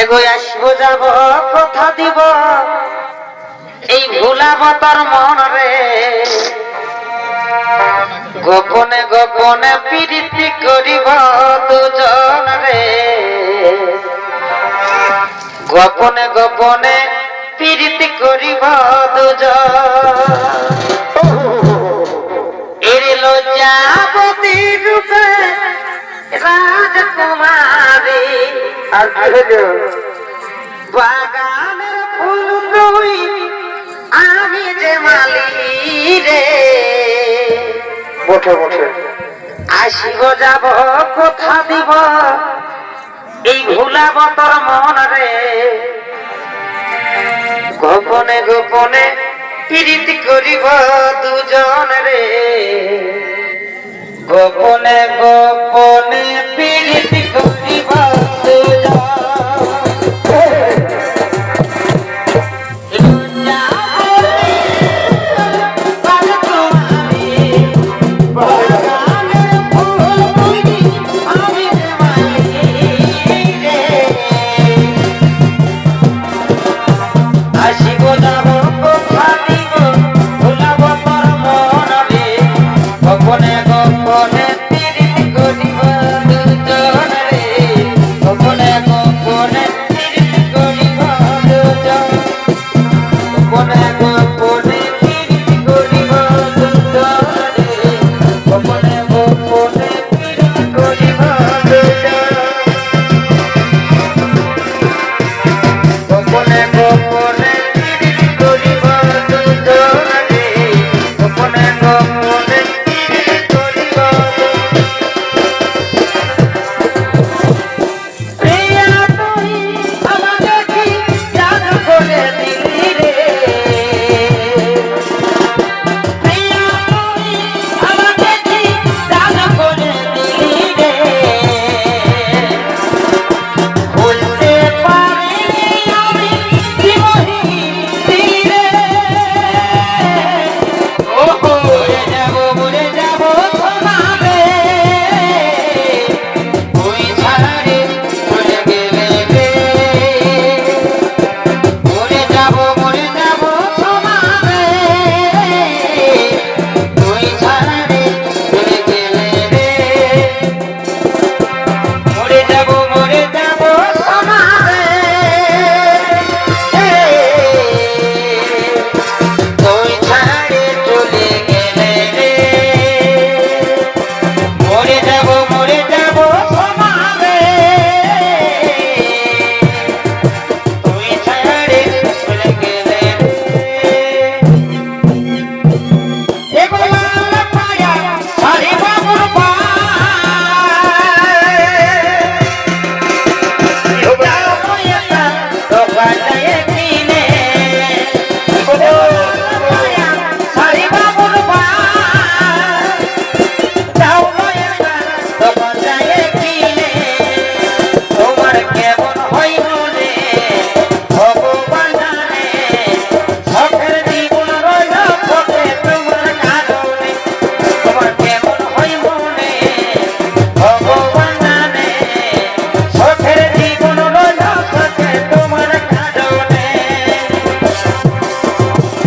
এগোয় আসব, যাব, কথা দিব। এই ভুলাব তোর মন রে। গোপনে গোপনে প্রীতি করিব দুজন রে। গোপনে গোপনে প্রীতি করিব দুজন। এর লজ্জাপতি রূপে রাজকুমারী। আর কি হলো বাগানের ফুল তুই আমি যে মালি রে। বসে বসে। আসিব যাব কথা দিব এই ভুলাব তোর মন রে। গোপনে গোপনে প্রীতি করিব দুজন রে। গোপনে গোপনে What about?